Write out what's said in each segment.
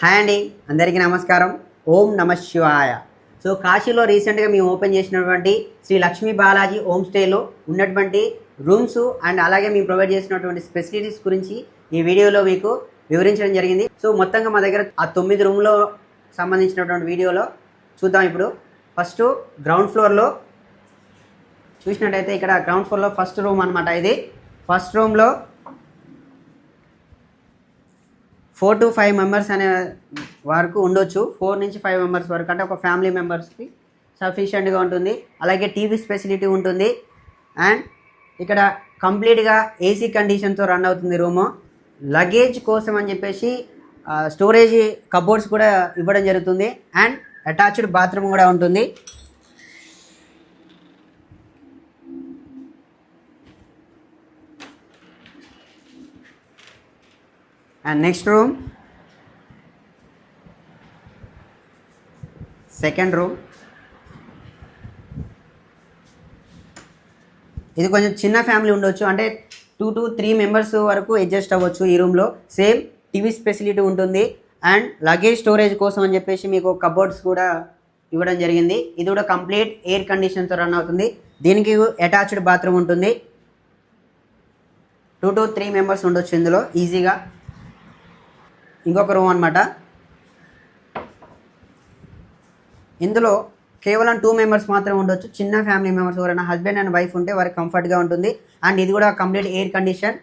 Hi అండి అందరికీ నమస్కారం. ఓం నమ శివాయ. సో కాశీలో రీసెంట్గా మేము ఓపెన్ చేసినటువంటి శ్రీ లక్ష్మీ బాలాజీ హోమ్ స్టేలో ఉన్నటువంటి రూమ్స్ అండ్ అలాగే మేము ప్రొవైడ్ చేసినటువంటి ఫెసిలిటీస్ గురించి ఈ వీడియోలో మీకు వివరించడం జరిగింది. సో మొత్తంగా మా దగ్గర ఆ తొమ్మిది రూమ్లో సంబంధించినటువంటి వీడియోలో చూద్దాం ఇప్పుడు. ఫస్ట్ గ్రౌండ్ ఫ్లోర్లో చూసినట్టయితే ఇక్కడ గ్రౌండ్ ఫ్లోర్లో ఫస్ట్ రూమ్ అనమాట ఇది. ఫస్ట్ రూమ్లో ఫోర్ టు ఫైవ్ మెంబర్స్ అనే వరకు ఉండొచ్చు. ఫోర్ నుంచి ఫైవ్ మెంబర్స్ వరకు అంటే ఒక ఫ్యామిలీ మెంబర్స్కి సఫిషియెంట్గా ఉంటుంది. అలాగే టీవీ ఫెసిలిటీ ఉంటుంది. అండ్ ఇక్కడ కంప్లీట్గా ఏసీ కండిషన్తో రన్ అవుతుంది రూము. లగేజ్ కోసం అని చెప్పేసి స్టోరేజ్ కబోర్డ్స్ కూడా ఇవ్వడం జరుగుతుంది. అండ్ అటాచ్డ్ బాత్రూమ్ కూడా ఉంటుంది. And next room second room ఇది కొంచెం చిన్న ఫ్యామిలీ ఉండొచ్చు. అంటే టూ టు త్రీ మెంబర్స్ వరకు అడ్జస్ట్ అవ్వచ్చు ఈ రూమ్లో సేమ్ టీవీ ఫెసిలిటీ ఉంటుంది. అండ్ లగేజ్ స్టోరేజ్ కోసం అని చెప్పేసి మీకు కబోర్డ్స్ కూడా ఇవ్వడం జరిగింది. ఇది కూడా కంప్లీట్ ఎయిర్ కండిషన్తో రన్ అవుతుంది. దీనికి అటాచ్డ్ బాత్రూమ్ ఉంటుంది. టూ టు త్రీ మెంబర్స్ ఉండొచ్చు ఇందులో. ఈజీగా ఇంకొక రూమ్ అనమాట ఇందులో కేవలం టూ మెంబర్స్ మాత్రమే ఉండొచ్చు. చిన్న ఫ్యామిలీ మెంబర్స్ ఎవరైనా హస్బెండ్ అండ్ వైఫ్ ఉంటే వారికి కంఫర్ట్గా ఉంటుంది. అండ్ ఇది కూడా complete air condition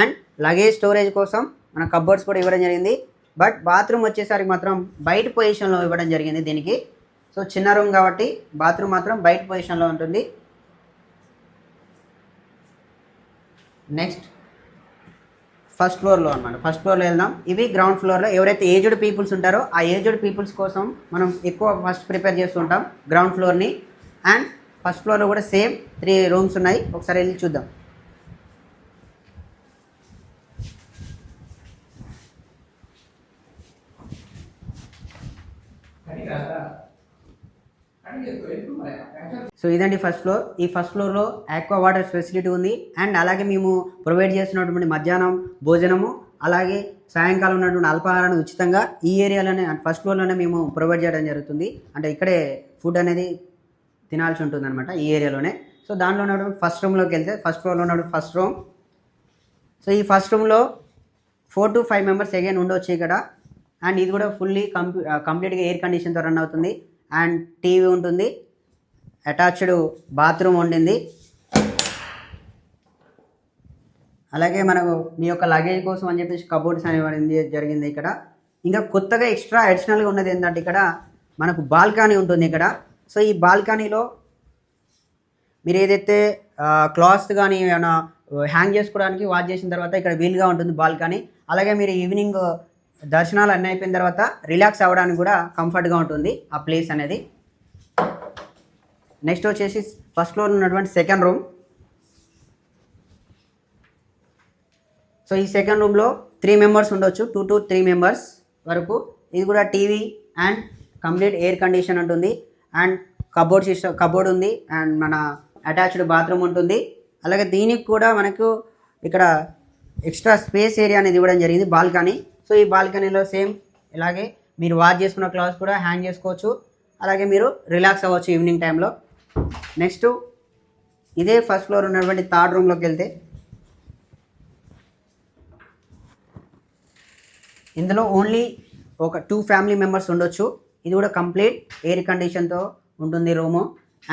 and luggage storage కోసం మన కబ్బర్డ్స్ కూడా ఇవ్వడం జరిగింది. బట్ బాత్రూమ్ వచ్చేసరికి మాత్రం బయట పొజిషన్లో ఇవ్వడం జరిగింది దీనికి. సో చిన్న రూమ్ కాబట్టి బాత్రూమ్ మాత్రం బయట పొజిషన్లో ఉంటుంది. నెక్స్ట్ ఫస్ట్ ఫ్లోర్లో అనమాట ఫస్ట్ ఫ్లోర్లో వెళ్దాం. ఇవి గ్రౌండ్ ఫ్లోర్లో ఎవరైతే ఏజ్డ్ పీపుల్స్ ఉంటారో ఆ ఏజ్డ్ పీపుల్స్ కోసం మనం ఎక్కువ ఫస్ట్ ప్రిపేర్ చేస్తుంటాం గ్రౌండ్ ఫ్లోర్ని అండ్ ఫస్ట్ ఫ్లోర్లో కూడా సేమ్ త్రీ రూమ్స్ ఉన్నాయి. ఒకసారి వెళ్ళి చూద్దాం. సో ఇదండి ఫస్ట్ ఫ్లోర్ ఈ ఫస్ట్ ఫ్లోర్లో ఆక్వా వాటర్ ఫెసిలిటీ ఉంది. అండ్ అలాగే మేము ప్రొవైడ్ చేస్తున్నటువంటి మధ్యాహ్నం భోజనము అలాగే సాయంకాలం ఉన్నటువంటి అల్పాహారాన్ని ఉచితంగా ఈ ఏరియాలోనే ఫస్ట్ ఫ్లోర్లోనే మేము ప్రొవైడ్ చేయడం జరుగుతుంది. అంటే ఇక్కడే ఫుడ్ అనేది తినాల్సి ఉంటుంది ఈ ఏరియాలోనే. సో దాంట్లో ఉన్నటువంటి ఫస్ట్ రూమ్లోకి వెళ్తే ఫస్ట్ ఫ్లోర్లో ఉన్నటువంటి ఫస్ట్ రూమ్ సో ఈ ఫస్ట్ రూమ్లో four to five members again ఉండొచ్చు ఇక్కడ. అండ్ ఇది కూడా ఫుల్లీ కంప్యూ కంప్లీట్గా ఎయిర్ కండిషన్తో రన్ అవుతుంది. అండ్ టీవీ ఉంటుంది. అటాచ్డ్ బాత్రూమ్ ఉండింది. అలాగే మనకు మీ యొక్క లగేజ్ కోసం అని చెప్పేసి కబోర్డ్స్ అనేవి జరిగింది ఇక్కడ. ఇంకా కొత్తగా ఎక్స్ట్రా అడిషనల్గా ఉన్నది ఏంటంటే ఇక్కడ మనకు బాల్కనీ ఉంటుంది ఇక్కడ. సో ఈ బాల్కనీలో మీరు ఏదైతే క్లాత్ కానీ ఏమైనా హ్యాంగ్ చేసుకోవడానికి వాచ్ చేసిన తర్వాత ఇక్కడ వీలుగా ఉంటుంది బాల్కనీ. అలాగే మీరు ఈవినింగ్ దర్శనాలు అన్నీ అయిపోయిన తర్వాత రిలాక్స్ అవ్వడానికి కూడా కంఫర్ట్గా ఉంటుంది ఆ ప్లేస్ అనేది. నెక్స్ట్ వచ్చేసి ఫస్ట్ ఫ్లోర్ ఉన్నటువంటి సెకండ్ రూమ్. సో ఈ సెకండ్ రూమ్లో త్రీ మెంబర్స్ ఉండొచ్చు టూ టు త్రీ మెంబర్స్ వరకు. ఇది కూడా TV and complete air condition ఉంటుంది అండ్ కబోర్డ్ సిస్టమ్ కబోర్డ్ ఉంది అండ్ మన అటాచ్డ్ బాత్రూమ్ ఉంటుంది. అలాగే దీనికి కూడా మనకు ఇక్కడ ఎక్స్ట్రా స్పేస్ ఏరియా అనేది ఇవ్వడం జరిగింది బాల్కనీ. సో ఈ బాల్కనీలో సేమ్ ఇలాగే మీరు వాచ్ చేసుకున్న క్లాత్స్ కూడా హ్యాంగ్ చేసుకోవచ్చు. అలాగే మీరు రిలాక్స్ అవ్వచ్చు ఈవినింగ్ టైంలో. నెక్స్ట్ ఇదే ఫస్ట్ ఫ్లోర్ ఉన్నటువంటి థర్డ్ రూమ్లోకి వెళ్తే ఇందులో ఓన్లీ ఒక టూ ఫ్యామిలీ మెంబర్స్ ఉండొచ్చు. ఇది కూడా కంప్లీట్ ఎయిర్ కండిషన్తో ఉంటుంది రూము.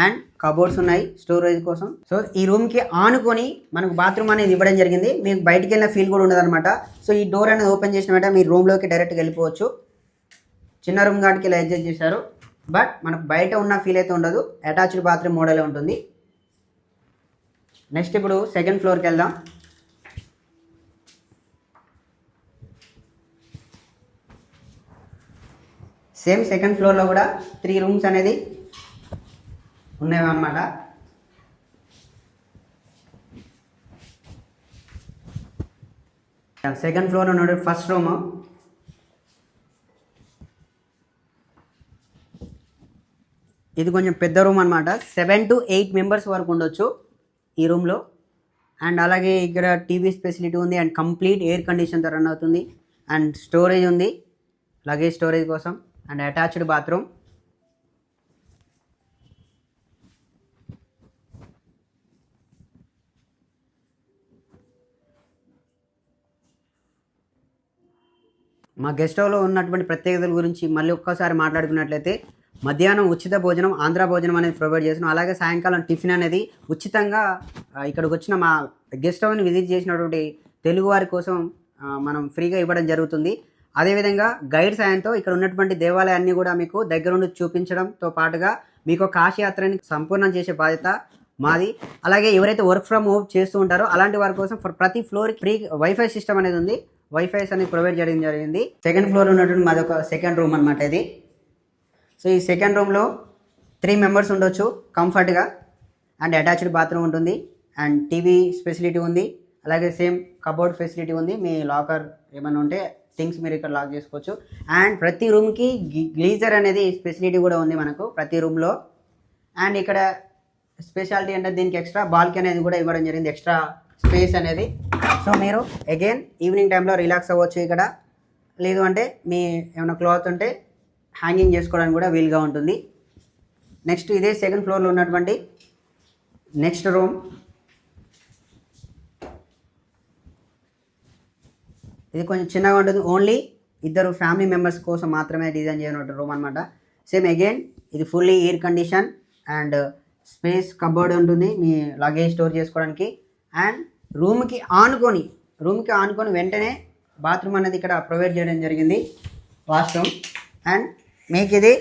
అండ్ కబోర్డ్స్ ఉన్నాయి స్టోరేజ్ కోసం. సో ఈ రూమ్కి ఆనుకొని మనకు బాత్రూమ్ అనేది ఇవ్వడం జరిగింది. మీకు బయటికి వెళ్ళిన ఫీల్ కూడా ఉండదన్నమాట. సో ఈ డోర్ అనేది ఓపెన్ చేసిన వెంటనే మీరు రూమ్లోకి డైరెక్ట్గా వెళ్ళిపోవచ్చు. చిన్న రూమ్ కాడికి ఇలా అడ్జస్ట్ చేశారు. బట్ మనకు బయట ఉన్న ఫీల్ అయితే ఉండదు. అటాచ్డ్ బాత్రూమ్ మోడలే ఉంటుంది. నెక్స్ట్ ఇప్పుడు సెకండ్ ఫ్లోర్కి వెళ్దాం. సేమ్ సెకండ్ ఫ్లోర్లో కూడా త్రీ రూమ్స్ అనేది ఉన్నాయి అన్నమాట సెకండ్ ఫ్లోర్ ఉన్నాడు ఫస్ట్ రూమ్ ఇది కొంచెం పెద్ద రూమ్ అనమాట సెవెన్ టు ఎయిట్ మెంబర్స్ వరకు ఉండొచ్చు ఈ రూమ్లో అండ్ అలాగే ఇక్కడ టీవీ ఫెసిలిటీ ఉంది అండ్ కంప్లీట్ ఎయిర్ కండిషన్తో రన్ అవుతుంది. అండ్ స్టోరేజ్ ఉంది. లగేజ్ స్టోరేజ్ కోసం. అండ్ అటాచ్డ్ బాత్రూమ్ మా గెస్ట్ హౌస్లో ఉన్నటువంటి ప్రత్యేకతల గురించి మళ్ళీ ఒక్కసారి మాట్లాడుకున్నట్లయితే మధ్యాహ్నం ఉచిత భోజనం ఆంధ్ర భోజనం అనేది ప్రొవైడ్ చేస్తున్నాం. అలాగే సాయంకాలం టిఫిన్ అనేది ఉచితంగా ఇక్కడికి వచ్చిన మా గెస్ట్ హౌస్ని విజిట్ చేసినటువంటి తెలుగు వారి కోసం మనం ఫ్రీగా ఇవ్వడం జరుగుతుంది. అదేవిధంగా గైడ్ సాయంతో ఇక్కడ ఉన్నటువంటి దేవాలయాన్ని కూడా మీకు దగ్గరుండి చూపించడంతో పాటుగా మీకు కాశీయాత్రని సంపూర్ణం చేసే బాధ్యత మాది. అలాగే ఎవరైతే వర్క్ ఫ్రమ్ హోమ్ చేస్తూ ఉంటారో అలాంటి వారి కోసం ప్రతి ఫ్లోర్ ఫ్రీ వైఫై సిస్టమ్ అనేది ఉంది. వైఫైస్ అనేది ప్రొవైడ్ చేయడం జరిగింది. సెకండ్ ఫ్లోర్ ఉన్నటువంటి మాది ఒక సెకండ్ రూమ్ అనమాట ఇది. సో ఈ సెకండ్ రూమ్లో త్రీ మెంబర్స్ ఉండొచ్చు కంఫర్ట్గా అండ్ అటాచ్డ్ బాత్రూమ్ ఉంటుంది. అండ్ టీవీ ఫెసిలిటీ ఉంది. అలాగే సేమ్ కబోర్డ్ ఫెసిలిటీ ఉంది. మీ లాకర్ ఏమైనా ఉంటే థింగ్స్ మీరు ఇక్కడ లాక్ చేసుకోవచ్చు. అండ్ ప్రతి రూమ్కి గ్లీజర్ అనేది ఫెసిలిటీ కూడా ఉంది మనకు ప్రతి రూమ్లో అండ్ ఇక్కడ స్పెషాలిటీ అంటే దీనికి ఎక్స్ట్రా బాల్కనీ అనేది కూడా ఇవ్వడం జరిగింది. ఎక్స్ట్రా స్పేస్ అనేది. సో మీరు అగైన్ ఈవినింగ్ టైంలో రిలాక్స్ అవ్వచ్చు ఇక్కడ. లేదు అంటే మీ ఏమైనా క్లాత్ ఉంటే హ్యాంగింగ్ చేసుకోవడానికి కూడా వీలుగా ఉంటుంది. నెక్స్ట్ ఇదే సెకండ్ ఫ్లోర్లో ఉన్నటువంటి నెక్స్ట్ రూమ్ ఇది కొంచెం చిన్నగా ఉంటుంది. ఓన్లీ ఇద్దరు ఫ్యామిలీ మెంబర్స్ కోసం మాత్రమే డిజైన్ చేయనటువంటి రూమ్ అనమాట సేమ్ అగైన్ ఇది fully air condition and space cupboard ఉంటుంది. మీ లగేజ్ స్టోర్ చేసుకోవడానికి. అండ్ రూమ్కి ఆనుకొని రూమ్కి ఆనుకొని వెంటనే బాత్రూమ్ అనేది ఇక్కడ ప్రొవైడ్ చేయడం జరిగింది వాష్రూమ్. అండ్ మీకు ఇది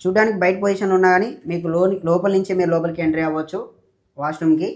చూడడానికి బయట పొజిషన్ ఉన్నా కానీ మీకు లో లోపల నుంచే మీరు లోపలికి ఎంట్రీ అవ్వచ్చు వాష్రూమ్కి.